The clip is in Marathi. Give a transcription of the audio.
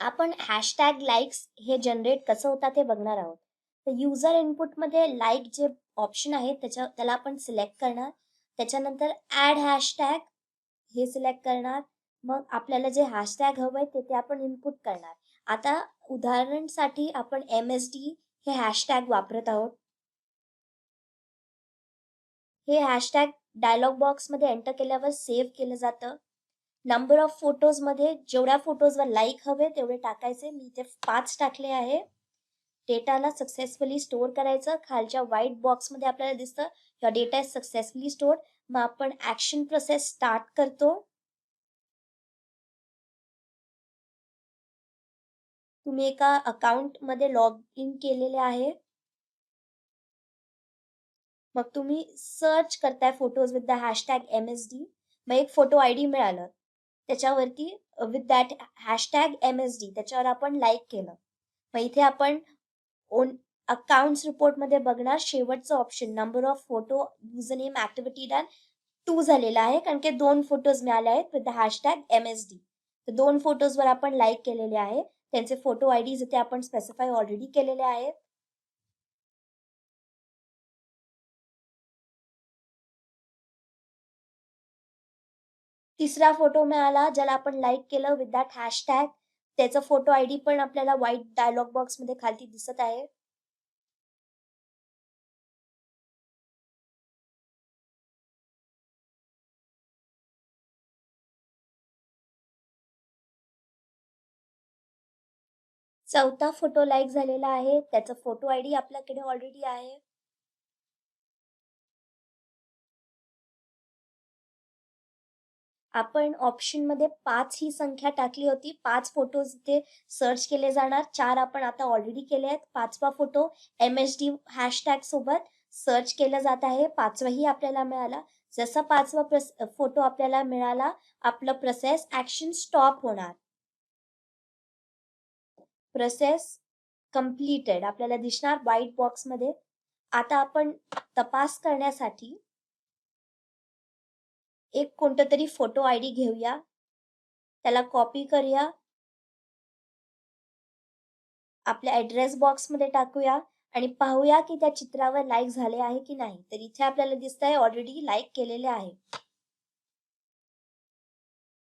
आपण हॅशटॅग लाईक्स हे जनरेट कसं होतात हे बघणार आहोत. तर युजर इनपुटमध्ये लाईक जे ऑप्शन आहे त्याच्या त्याला आपण सिलेक्ट करणार. त्याच्यानंतर ॲड हॅशटॅग हे सिलेक्ट करणार. मग आपल्याला जे हॅशटॅग हवं आहे ते ते आपण इनपुट करणार. आता उदाहरणसाठी आपण एम एस डी हे हॅशटॅग वापरत आहोत. हे हॅशटॅग डायलॉग बॉक्समध्ये एंटर केल्यावर सेव्ह केलं जातं. नंबर ऑफ फोटोजमध्ये जेवढ्या फोटोजवर लाईक हवे तेवढे टाकायचे. मी इथे पाच टाकले आहे. डेटाला सक्सेसफुली स्टोअर करायचं. खालच्या व्हाईट बॉक्समध्ये आपल्याला दिसतं. किंवा डेटा इज सक्सेसफुली स्टोअर मग आपण ऍक्शन प्रोसेस स्टार्ट करतो. तुम्ही एका अकाउंटमध्ये लॉग इन केलेले आहे. मग तुम्ही सर्च करताय photos with the hashtag M S D मग एक फोटो आय डी मिळालं. त्याच्यावरती with that hashtag M S D त्याच्यावर आपण लाईक केलं. मग इथे आपण ओन अकाउंट्स रिपोर्टमध्ये बघणार शेवटचं option number of photo user name activity done two झालेला आहे कारण की दोन फोटोज मिळाले आहेत with the hashtag M S D तर दोन फोटोजवर आपण लाईक केलेले आहे. त्यांचे फोटो आय डीज इथे आपण स्पेसिफाय ऑलरेडी केलेले आहेत. तिसरा फोटो मिळाला ज्याला आपण लाईक केलं विथ दॅट हॅशटॅग त्याचा फोटो आय डी पण आपल्याला व्हाईट डायलॉग बॉक्समध्ये खालती दिसत आहे. चौथा फोटो लाईक झालेला आहे. त्याचा फोटो आय डी आपल्याकडे ऑलरेडी आहे. आपण ऑप्शनमध्ये पाच ही संख्या टाकली होती. पाच फोटोज इथे सर्च केले जाणार. चार आपण आता ऑलरेडी केले आहेत. पाचवा photo M H D hashtag सोबत सर्च केलं जात आहे. पाचवाही आपल्याला मिळाला. जसा पाचवा प्रस फोटो आपल्याला मिळाला आपलं प्रोसेस ऍक्शन स्टॉप होणार. प्रोसेस कम्प्लिटेड आपल्याला दिसणार व्हाईट बॉक्समध्ये आता आपण तपास करण्यासाठी एक कोणतं तरी फोटो आय डी घेऊया. त्याला कॉपी करूया. आपल्या ॲड्रेस बॉक्समध्ये टाकूया आणि पाहूया की त्या चित्रावर लाईक झाले आहे की नाही. तर इथे आपल्याला दिसत आहे ऑलरेडी लाईक केलेले आहे.